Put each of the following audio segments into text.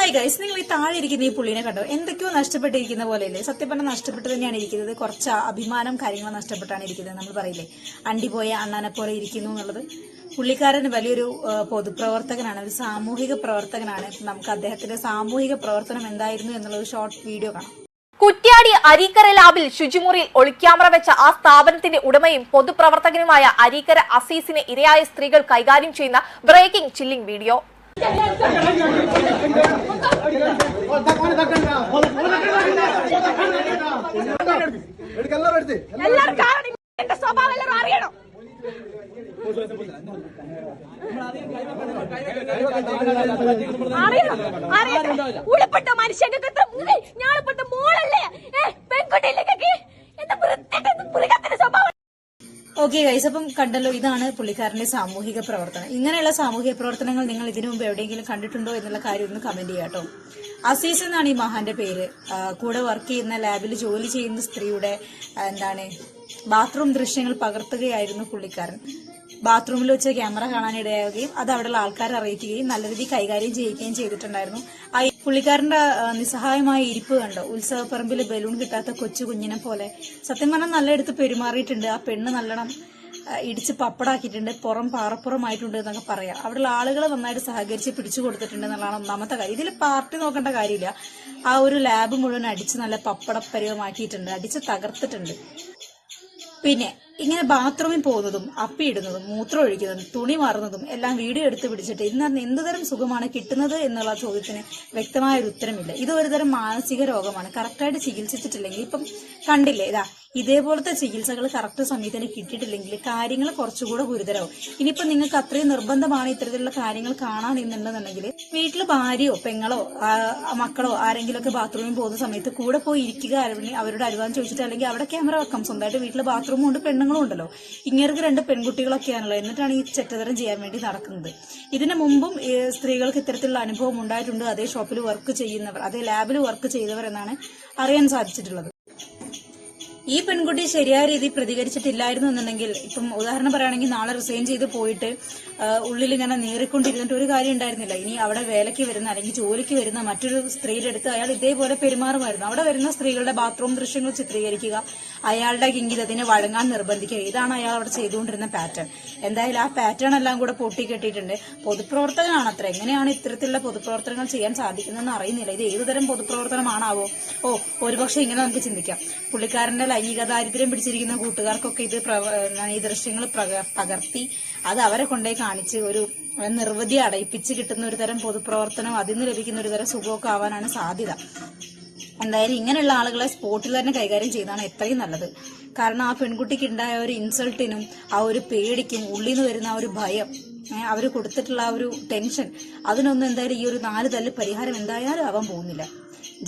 Hi guys നിങ്ങൾ ഈ താഴെ ഇരിക്കുന്ന ഈ പുള്ളിനെ കണ്ടോ? എന്തൊക്കെയോ നഷ്ടപ്പെട്ടിരിക്കുന്ന പോലെയല്ലേ? സത്യം പറഞ്ഞാൽ നഷ്ടപ്പെട്ട് തന്നെയാണ് ഇരിക്കുന്നത്. കുറച്ച് അഭിമാനം കാര്യങ്ങൾ നഷ്ടപ്പെട്ടാണ് ഇരിക്കുന്നത് നമ്മൾ പറയില്ലേ? അണ്ടി പോയ അണ്ണാനെ പോലെ ഇരിക്കുന്നു എന്നുള്ളത്. പുള്ളിക്കാരൻ വലിയൊരു പൊതുപ്രവർത്തകനാണ് ഒരു സാമൂഹിക പ്രവർത്തകനാണ്. നമുക്ക് അദ്ദേഹത്തിന്റെ സാമൂഹിക പ്രവർത്തനം എന്തായിരുന്നു എന്നുള്ള ഒരു ഷോർട്ട് വീഡിയോ കാണാം. കുറ്റ്യാടി അരീക്കര ലാബിൽ ശുചിമുറിയിൽ ഒളിക്യാമറ വെച്ച ആ സ്ഥാപനത്തിന്റെ ഉടമയും പൊതുപ്രവർത്തകനുമായ അരീക്കര അസീസിനെ ഇരയായ സ്ത്രീകൾ കൈകാര്യം ചെയ്യുന്ന ബ്രേക്കിംഗ് ചില്ലിംഗ് വീഡിയോ എന്റെ സ്വഭാവം എല്ലാവരും അറിയണം. അറിയണം അറിയണം എത്ര മുറി ഞാളിപ്പെട്ട മോളല്ലേ? ഏ പെൺകുട്ടിയിലേക്ക് എന്താ വൃത്തികെട്ട മൃഗത്തിന്റെ സ്വഭാവം ഓക്കെ ഗൈസ് അപ്പം കണ്ടല്ലോ ഇതാണ് പുള്ളിക്കാരന്റെ സാമൂഹിക പ്രവർത്തനം. ഇങ്ങനെയുള്ള സാമൂഹിക പ്രവർത്തനങ്ങൾ നിങ്ങൾ ഇതിനു മുമ്പ് എവിടെയെങ്കിലും കണ്ടിട്ടുണ്ടോ എന്നുള്ള കാര്യം ഒന്ന് കമന്റ് ചെയ്യാം കേട്ടോ. അസീസ് എന്നാണ് ഈ മഹാന്റെ പേര്. കൂടെ വർക്ക് ചെയ്യുന്ന ലാബിൽ ജോലി ചെയ്യുന്ന സ്ത്രീയുടെ എന്താണ് ബാത്റൂം ദൃശ്യങ്ങൾ പകർത്തുകയായിരുന്നു പുള്ളിക്കാരൻ. ബാത്റൂമിൽ വെച്ച് ക്യാമറ കാണാനിടയാവുകയും അത് അവിടെയുള്ള ആൾക്കാരെ അറിയിക്കുകയും നല്ല രീതിയിൽ കൈകാര്യം ചെയ്യുകയും ചെയ്തിട്ടുണ്ടായിരുന്നു. ആ പുള്ളിക്കാരന്റെ നിസ്സഹായമായ ഇരിപ്പ് കണ്ടോ? ഉത്സവപ്പറമ്പിൽ ബലൂൺ കിട്ടാത്ത കൊച്ചു കുഞ്ഞിനെ പോലെ. സത്യം പറഞ്ഞാൽ നല്ല എടുത്ത് പെരുമാറിയിട്ടുണ്ട്. ആ പെണ്ണ് നല്ലോണം ഇടിച്ച് പപ്പടാക്കിയിട്ടുണ്ട്. പുറം പാറപ്പുറമായിട്ടുണ്ട് എന്നൊക്കെ പറയാം. അവിടെയുള്ള ആളുകൾ നന്നായിട്ട് സഹകരിച്ച് പിടിച്ചു കൊടുത്തിട്ടുണ്ട് എന്നുള്ളതാണ് ഒന്നാമത്തെ കാര്യം. ഇതിൽ പാർട്ടി നോക്കേണ്ട കാര്യമില്ല. ആ ഒരു ലാബ് മുഴുവൻ അടിച്ച് നല്ല പപ്പടപ്പരിവമാക്കിയിട്ടുണ്ട്. അടിച്ച് തകർത്തിട്ടുണ്ട്. പിന്നെ ഇങ്ങനെ ബാത്റൂമിൽ പോകുന്നതും അപ്പിയിടുന്നതും മൂത്രം ഒഴിക്കുന്നതും തുണി മാറുന്നതും എല്ലാം വീഡിയോ എടുത്ത് പിടിച്ചിട്ട് ഇന്ന് എന്തുതരം സുഖമാണ് കിട്ടുന്നത് എന്നുള്ള ചോദ്യത്തിന് വ്യക്തമായ ഒരു ഉത്തരമില്ല. ഇത് ഒരുതരം മാനസിക രോഗമാണ്. കറക്റ്റായിട്ട് ചികിത്സിച്ചിട്ടില്ലെങ്കിൽ ഇപ്പം കണ്ടില്ലേ ഇതാ ഇതേപോലത്തെ ചികിത്സകൾ കറക്റ്റ് സമയത്തിന് കിട്ടിയിട്ടില്ലെങ്കിൽ കാര്യങ്ങൾ കുറച്ചുകൂടെ ഗുരുതരവും ഇനിയിപ്പോൾ നിങ്ങൾക്ക് അത്രയും നിർബന്ധമാണ് ഇത്തരത്തിലുള്ള കാര്യങ്ങൾ കാണാൻ എന്നുണ്ടെന്നുണ്ടെങ്കിൽ വീട്ടിൽ ഭാര്യയോ പെങ്ങളോ മക്കളോ ആരെങ്കിലുമൊക്കെ ബാത്റൂമിൽ പോകുന്ന സമയത്ത് കൂടെ പോയി ഇരിക്കുക അവരുടെ അനുവാദം ചോദിച്ചിട്ട് അല്ലെങ്കിൽ അവിടെ ക്യാമറ വെക്കാം. സ്വന്തമായിട്ട് വീട്ടിൽ ബാത്റൂമും ഉണ്ട് പെണ്ണുങ്ങളും ഉണ്ടല്ലോ ഇങ്ങേർക്ക് രണ്ട് പെൺകുട്ടികളൊക്കെയാണല്ലോ. എന്നിട്ടാണ് ഈ ചെറ്റതരം ചെയ്യാൻ വേണ്ടി നടക്കുന്നത്. ഇതിനു മുമ്പും സ്ത്രീകൾക്ക് ഇത്തരത്തിലുള്ള അനുഭവം ഉണ്ടായിട്ടുണ്ട്. അതേ ഷോപ്പിൽ വർക്ക് ചെയ്യുന്നവർ അതേ ലാബിൽ വർക്ക് ചെയ്തവർ എന്നാണ് അറിയാൻ സാധിച്ചിട്ടുള്ളത്. ഈ പെൺകുട്ടി ശരിയായ രീതിയിൽ പ്രതികരിച്ചിട്ടില്ലായിരുന്നു എന്നുണ്ടെങ്കിൽ ഇപ്പം ഉദാഹരണം പറയുകയാണെങ്കിൽ നാളെ റിസൈൻ ചെയ്ത് പോയിട്ട് ഉള്ളിൽ ഇങ്ങനെ നീറിക്കൊണ്ടിരുന്നിട്ട് ഒരു കാര്യം ഉണ്ടായിരുന്നില്ല. ഇനി അവിടെ വേലയ്ക്ക് വരുന്ന അല്ലെങ്കിൽ ജോലിക്ക് വരുന്ന മറ്റൊരു സ്ത്രീയുടെ അടുത്ത് അയാൾ ഇതേപോലെ പെരുമാറുമായിരുന്നു. അവിടെ വരുന്ന സ്ത്രീകളുടെ ബാത്റൂം ദൃശ്യങ്ങൾ ചിത്രീകരിക്കുക അയാളുടെ ഇംഗിതത്തിന് വഴങ്ങാൻ നിർബന്ധിക്കുക. ഇതാണ് അയാൾ അവിടെ ചെയ്തുകൊണ്ടിരുന്ന പാറ്റേൺ എന്തായാലും ആ പാറ്റേൺ എല്ലാം കൂടെ പൊട്ടിക്കെട്ടിയിട്ടുണ്ട്. പൊതുപ്രവർത്തകനാണ് അത്ര എങ്ങനെയാണ് ഇത്തരത്തിലുള്ള പൊതുപ്രവർത്തനങ്ങൾ ചെയ്യാൻ സാധിക്കുന്നതെന്ന് അറിയുന്നില്ല. ഇത് ഏതുതരം പൊതുപ്രവർത്തനമാണാവോ? ഓ ഒരുപക്ഷെ ഇങ്ങനെ നമുക്ക് ചിന്തിക്കാം. പുള്ളിക്കാരന്റെ ലൈംഗിക ദാരിദ്ര്യം പിടിച്ചിരിക്കുന്ന കൂട്ടുകാർക്കൊക്കെ ഇത് ഈ ദൃശ്യങ്ങൾ പകർത്തി അത് അവരെ കൊണ്ടേ കാണിച്ച് ഒരു നിർവധി അടയിപ്പിച്ച് കിട്ടുന്ന ഒരു തരം പൊതുപ്രവർത്തനം അതിൽ നിന്ന് ലഭിക്കുന്ന ഒരു തരം സുഖമൊക്കെ ആവാനാണ് സാധ്യത. എന്തായാലും ഇങ്ങനെയുള്ള ആളുകളെ സ്പോട്ടിൽ തന്നെ കൈകാര്യം ചെയ്താണ് എത്രയും നല്ലത്. കാരണം ആ പെൺകുട്ടിക്ക് ഉണ്ടായ ഒരു ഇൻസൾട്ടിനും ആ ഒരു പേടിക്കും ഉള്ളിൽ നിന്ന് വരുന്ന ആ ഒരു ഭയം അവർ കൊടുത്തിട്ടുള്ള ആ ഒരു ടെൻഷൻ അതിനൊന്നും എന്തായാലും ഈ ഒരു നാല് തല്ല് പരിഹാരം എന്തായാലും ആവാൻ പോകുന്നില്ല.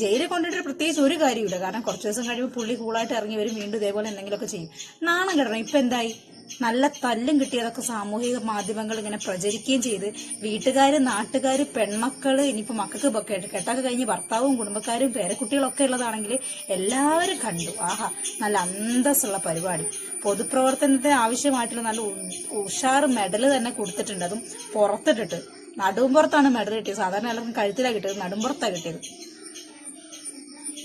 ജയിലിൽ കൊണ്ടിട്ട് പ്രത്യേകിച്ച് ഒരു കാര്യമില്ല കാരണം കുറച്ച് ദിവസം കഴിയുമ്പോൾ പുള്ളി കൂളായിട്ട് ഇറങ്ങി വരും വീണ്ടും ഇതേപോലെ എന്തെങ്കിലുമൊക്കെ ചെയ്യും. നാണം കിടണം. ഇപ്പൊ എന്തായി? നല്ല തല്ലും കിട്ടിയതൊക്കെ സാമൂഹിക മാധ്യമങ്ങൾ ഇങ്ങനെ പ്രചരിക്കുകയും ചെയ്ത് വീട്ടുകാർ നാട്ടുകാർ പെൺമക്കൾ ഇനിയിപ്പോൾ മക്കൾക്ക് കെട്ടൊക്കെ കഴിഞ്ഞ് ഭർത്താവും കുടുംബക്കാരും പേരക്കുട്ടികളൊക്കെ ഉള്ളതാണെങ്കിൽ എല്ലാവരും കണ്ടു. ആഹാ നല്ല അന്തസ്സുള്ള പരിപാടി. പൊതുപ്രവർത്തനത്തിന് ആവശ്യമായിട്ടുള്ള നല്ല ഉഷാർ മെഡൽ തന്നെ കൊടുത്തിട്ടുണ്ട്. അതും പുറത്തിട്ടിട്ട്. നടുമ്പുറത്താണ് മെഡൽ കിട്ടിയത്. സാധാരണ എല്ലാവർക്കും കഴുത്തിലാണ് കിട്ടിയത്. നടുമ്പുറത്താണ് കിട്ടിയത്.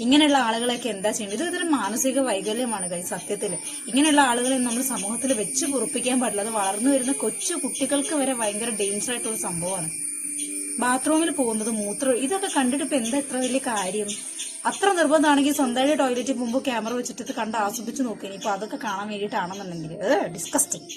ഇങ്ങനെയുള്ള ആളുകളൊക്കെ എന്താ ചെയ്യേണ്ടത് ഇത് ഇതൊരു മാനസിക വൈകല്യമാണ് കൈ സത്യത്തിൽ ഇങ്ങനെയുള്ള ആളുകളെ നമ്മൾ സമൂഹത്തിൽ വെച്ച് പൊറുപ്പിക്കാൻ പാടില്ല. അത് വളർന്നു വരുന്ന കൊച്ചു കുട്ടികൾക്ക് വരെ ഭയങ്കര ഡേഞ്ചർ ആയിട്ടുള്ള സംഭവമാണ്. ബാത്റൂമിൽ പോകുന്നത് മൂത്രം ഇതൊക്കെ കണ്ടിട്ട് ഇപ്പൊ എന്താ ഇത്ര വലിയ കാര്യം? അത്ര നിർബന്ധമാണെങ്കിൽ സ്വന്തമായിട്ട് ടോയ്ലറ്റിൽ പോകുമ്പോൾ ക്യാമറ വെച്ചിട്ട് ഇത് കണ്ട് ആസ്വദിച്ച് നോക്കി. ഇനിയിപ്പോ അതൊക്കെ കാണാൻ വേണ്ടിയിട്ടാണെന്നുണ്ടെങ്കിൽ ഡിസ്കസ്റ്റിംഗ്